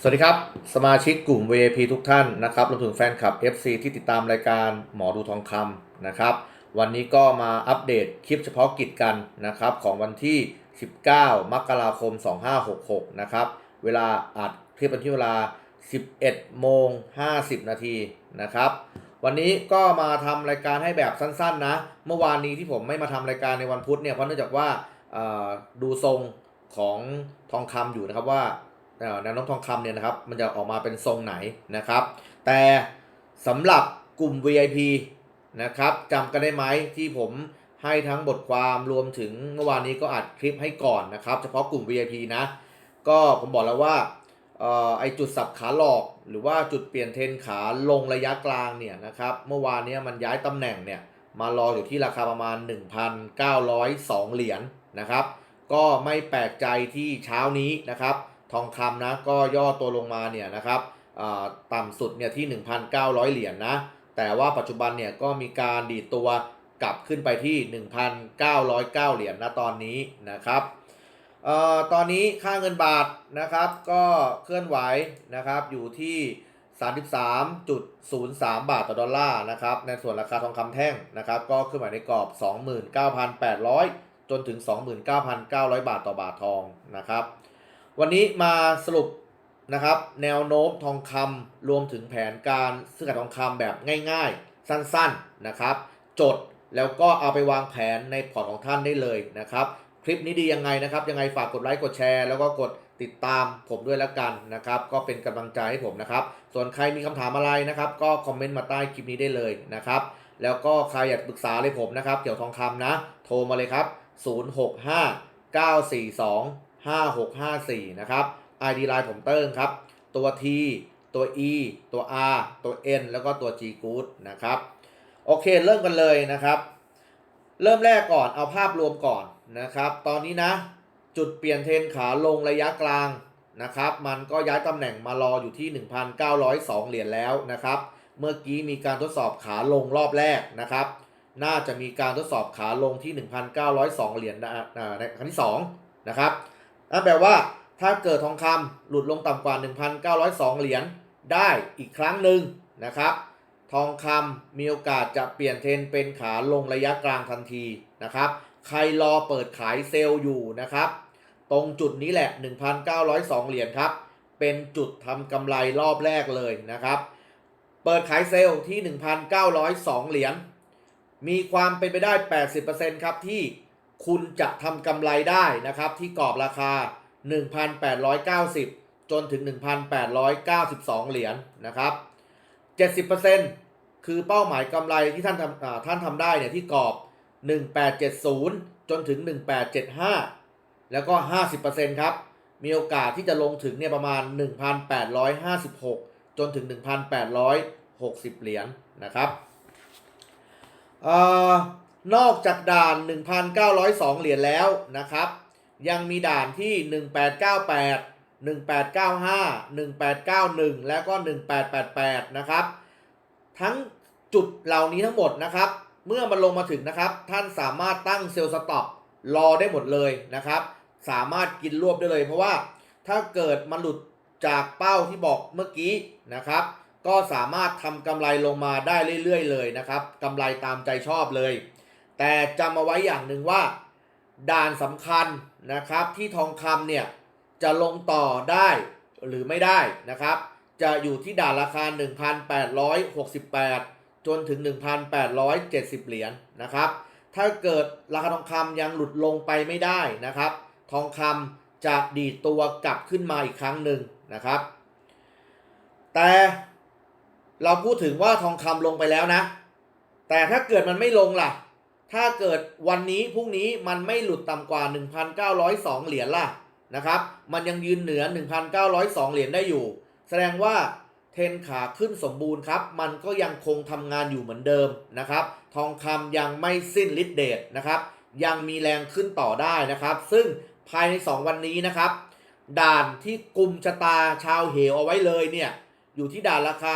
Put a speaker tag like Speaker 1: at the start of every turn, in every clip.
Speaker 1: สวัสดีครับ สมาชิกกลุ่ม VIP ทุกท่านนะครับรวมถึงแฟนคลับ FC ที่ติดตามรายการหมอดูทองคำนะครับ วันนี้ก็มาอัปเดตคลิปเฉพาะกิจกันนะครับ ของวันที่ 19 มกราคม 2566 นะครับ เวลาอัดคลิปวันที่เวลา 11 โมง 50 นาทีนะครับ วันนี้ก็มาทำรายการให้แบบสั้นๆนะ เมื่อวานนี้ที่ผมไม่มาทำรายการในวันพุธเนี่ยเพราะเนื่องจากว่าดูทรงของทองคำอยู่นะครับว่า แนวโน้มทองคำเนี่ยนะครับ มันจะออกมาเป็นทรงไหนนะครับ แต่สำหรับกลุ่ม VIP นะครับจำกันได้ไหมที่ผมให้ทั้งบทความรวมถึงเมื่อวานนี้ก็อัดคลิปให้ก่อนนะครับ เฉพาะกลุ่ม VIP นะ ก็ผมบอกแล้วว่าออไอจุดสับขาหลอกหรือว่าจุดเปลี่ยนเทนขาลงระยะกลางเนี่ยนะครับ เมื่อวานนี้มันย้ายตำแหน่งเนี่ยมารออยู่ที่ราคาประมาณ 1,902 เหรียญนะครับ ก็ไม่แปลกใจที่เช้านี้นะครับ ทองคำนะก็ย่อตัวลงมาเนี่ยนะครับต่ำสุดเนี่ยที่ 1,900 เหรียญนะ แต่ว่าปัจจุบันเนี่ยก็มีการดีดตัวกลับขึ้นไปที่ 1,909 เหรียญนะตอนนี้นะครับออตอนนี้ค่าเงินบาทนะครับก็เคลื่อนไหวนะครับอยู่ที่ 33.03 บาทต่อดอลลาร์นะครับในส่วนราคาทองคำแท่งนะครับก็เคลื่อนไหวในกรอบ 29,800 จนถึง 29,900 บาทต่อบาททองนะครับ วันนี้มาสรุปนะครับ แนวโน้มทองคำรวมถึงแผนการซื้อขายทองคำแบบง่ายๆ สั้นๆนะครับ จดแล้วก็เอาไปวางแผนในพอร์ตของท่านได้เลยนะครับ คลิปนี้ดียังไงนะครับ ยังไงฝากกดไลค์กดแชร์ แล้วก็กดติดตามผมด้วยแล้วกันนะครับ ก็เป็นกำลังใจให้ผมนะครับ ส่วนใครมีคำถามอะไรนะครับ ก็คอมเมนต์มาใต้คลิปนี้ได้เลยนะครับ แล้วก็ใครอยากปรึกษาเลยผมนะครับ เกี่ยวทองคำนะ โทรมาเลยครับ 065 942 5654 นะครับ ID Line ผมเติ้งครับ ตัว T ตัว E ตัว R ตัว N แล้วก็ตัว G Good นะครับ โอเคเริ่มกันเลยนะครับ เริ่มแรกก่อนเอาภาพรวมก่อนนะครับ ตอนนี้นะ จุดเปลี่ยนเทรนขาลงระยะกลางนะครับ มันก็ย้ายตำแหน่งมารออยู่ที่ 1,902 เหรียญแล้วนะครับ เมื่อกี้มีการทดสอบขาลงรอบแรกนะครับ น่าจะมีการทดสอบขาลงที่ 1,902 เหรียญนะอ่าในครั้งที่2นะครับ นั่นแปลว่าถ้าเกิดทองคำหลุดลงต่ำกว่า 1,902 เหรียญได้อีกครั้งหนึ่งนะครับ ทองคำมีโอกาสจะเปลี่ยนเทรนเป็นขาลงระยะกลางทันทีนะครับ ใครรอเปิดขายเซลล์อยู่นะครับ ตรงจุดนี้แหละ 1,902 เหรียญครับ เป็นจุดทำกำไรรอบแรกเลยนะครับ เปิดขายเซลล์ที่ 1,902 เหรียญมีความเป็นไปได้ 80%ครับที่ คุณจะทำกำไรได้นะครับที่กรอบราคา 1,890 จนถึง 1,892 เหรียญนะครับ 70%คือเป้าหมายกำไรที่ท่านทำท่านทำได้เนี่ยที่กรอบ 1870 จนถึง 1875 แล้วก็ 50%ครับ มีโอกาสที่จะลงถึงเนี่ยประมาณ 1,856 จนถึง 1,860 เหรียญนะครับเอ่อ นอกจากด่าน 1,902 เหรียญแล้วนะครับ ยังมีด่านที่ 1898 1895 1891 แล้วก็ 1888 นะครับ ทั้งจุดเหล่านี้ทั้งหมดนะครับ เมื่อมันลงมาถึงนะครับ ท่านสามารถตั้งเซลล์สต็อปรอได้หมดเลยนะครับ สามารถกินรวบได้เลย เพราะว่าถ้าเกิดมันหลุดจากเป้าที่บอกเมื่อกี้นะครับ ก็สามารถทำกำไรลงมาได้เรื่อยๆเลยนะครับกำไรตามใจชอบเลย แต่จำเอาไว้อย่างหนึ่งว่า ด่านสำคัญนะครับ ที่ทองคำเนี่ยจะลงต่อได้หรือไม่ได้นะครับ จะอยู่ที่ด่านราคา 1,868 จนถึง 1,870 เหรียญนะครับ ถ้าเกิดราคาทองคำยังหลุดลงไปไม่ได้นะครับ ทองคำจะดีตัวกลับขึ้นมาอีกครั้งหนึ่งนะครับ แต่เราพูดถึงว่าทองคำลงไปแล้วนะ แต่ถ้าเกิดมันไม่ลงล่ะ ถ้าเกิดวันนี้พรุ่งนี้มันไม่หลุดต่ำกว่า 1,902 เหรียญล่ะนะครับ มันยังยืนเหนือ 1,902 เหรียญได้อยู่ แสดงว่าเทนขาขึ้นสมบูรณ์ครับ มันก็ยังคงทำงานอยู่เหมือนเดิมนะครับ ทองคำยังไม่สิ้นฤทธิ์เดชนะครับ ยังมีแรงขึ้นต่อได้นะครับ ซึ่งภายใน 2 วันนี้นะครับ ด่านที่กลุ่มชะตาชาวเหวเอาไว้เลยเนี่ยอยู่ที่ด่านราคา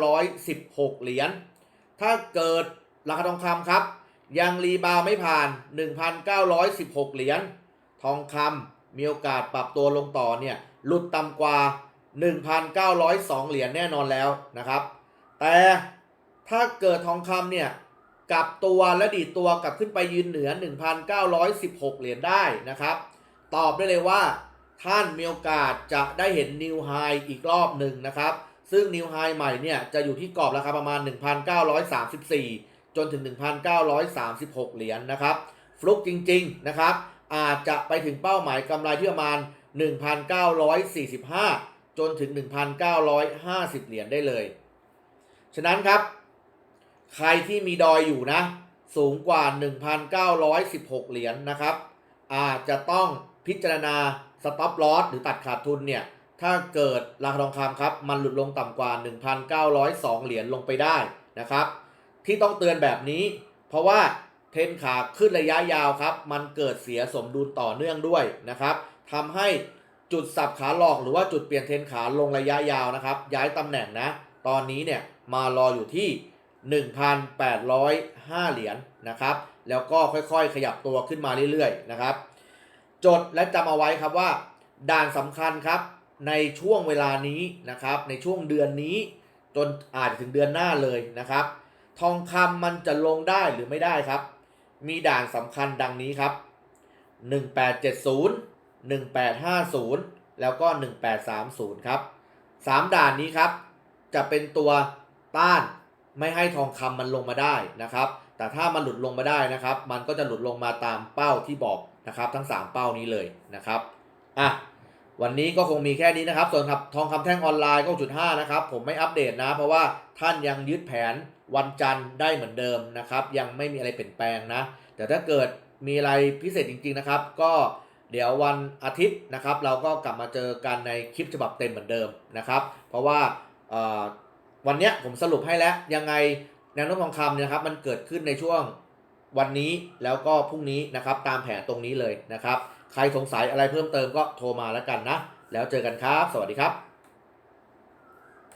Speaker 1: 1,916 เหรียญ ถ้าเกิดราคาทองคำครับ ยังรีบาวไม่ผ่าน 1,916 เหรียญ ทองคำมีโอกาสปรับตัวลงต่อเนี่ยหลุดต่ำกว่า 1,902 เหรียญแน่นอนแล้วนะครับ แต่ถ้าเกิดทองคำเนี่ยกลับตัวและดีตัวกลับขึ้นไปยืนเหนือ 1,916 เหรียญได้นะครับ ตอบได้เลยว่าท่านมีโอกาสจะได้เห็นนิวไฮอีกรอบหนึ่งนะครับ ซึ่งนิวไฮใหม่เนี่ยจะอยู่ที่กรอบราคาประมาณ 1,934 จนถึง 1,936 เหรียญนะครับ ฟลุกจริง ๆ นะครับ อาจจะไปถึงเป้าหมายกำไรที่ประมาณ 1,945 จนถึง 1,950 เหรียญได้เลย ฉะนั้นครับ ใครที่มีดอยอยู่นะ สูงกว่า 1,916 เหรียญนะครับ อาจจะต้องพิจารณาสต็อปลอสหรือตัดขาดทุนเนี่ย ถ้าเกิดราคาทองคำครับ มันหลุดลงต่ำกว่า 1,902 เหรียญลงไปได้นะครับ ที่ต้องเตือนแบบนี้ เพราะว่าเทนขาขึ้นระยะยาวครับ มันเกิดเสียสมดุลต่อเนื่องด้วยนะครับทำให้จุดสับขาหลอกหรือว่าจุดเปลี่ยนเทนขาลงระยะยาวนะครับ ย้ายตำแหน่งนะ ตอนนี้เนี่ยมารออยู่ที่ 1,805 เหรียญนะครับ แล้วก็ค่อยๆ ขยับตัวขึ้นมาเรื่อยๆนะครับ จดและจำเอาไว้ครับว่า ด่านสำคัญครับในช่วงเวลานี้นะครับ ในช่วงเดือนนี้จนอาจจะถึงเดือนหน้าเลยนะครับ ทองคำมันจะลงได้หรือไม่ได้ครับ มีด่านสำคัญดังนี้ครับ 1870 1850 แล้วก็ 1830 ครับ 3 ด่านนี้ครับ จะเป็นตัวต้านไม่ให้ทองคำมันลงมาได้นะครับ แต่ถ้ามันหลุดลงมาได้นะครับ มันก็จะหลุดลงมาตามเป้าที่บอกนะครับ ทั้ง 3 เป้านี้เลยนะครับอะวันนี้ก็คงมีแค่นี้นะครับ ส่วนครับทองคำแท่งออนไลน์ก็จุด5นะครับ ผมไม่อัปเดตนะ เพราะว่าท่านยังยึดแผน วันจันทร์ได้เหมือนเดิมนะครับ ยังไม่มีอะไรเปลี่ยนแปลงนะ แต่ถ้าเกิดมีอะไรพิเศษจริง ๆนะครับ ก็เดี๋ยววันอาทิตย์นะครับ เราก็กลับมาเจอกันในคลิปฉบับเต็มเหมือนเดิมนะครับ เพราะว่าวันนี้ผมสรุปให้แล้วยังไงแนวโน้มทองคำเนี่ยนะครับมันเกิดขึ้นในช่วงวันนี้แล้วก็พรุ่งนี้นะครับ ตามแผนตรงนี้เลยนะครับ ใครสงสัยอะไรเพิ่มเติมก็โทรมาแล้วกันนะ แล้วเจอกันครับ สวัสดีครับ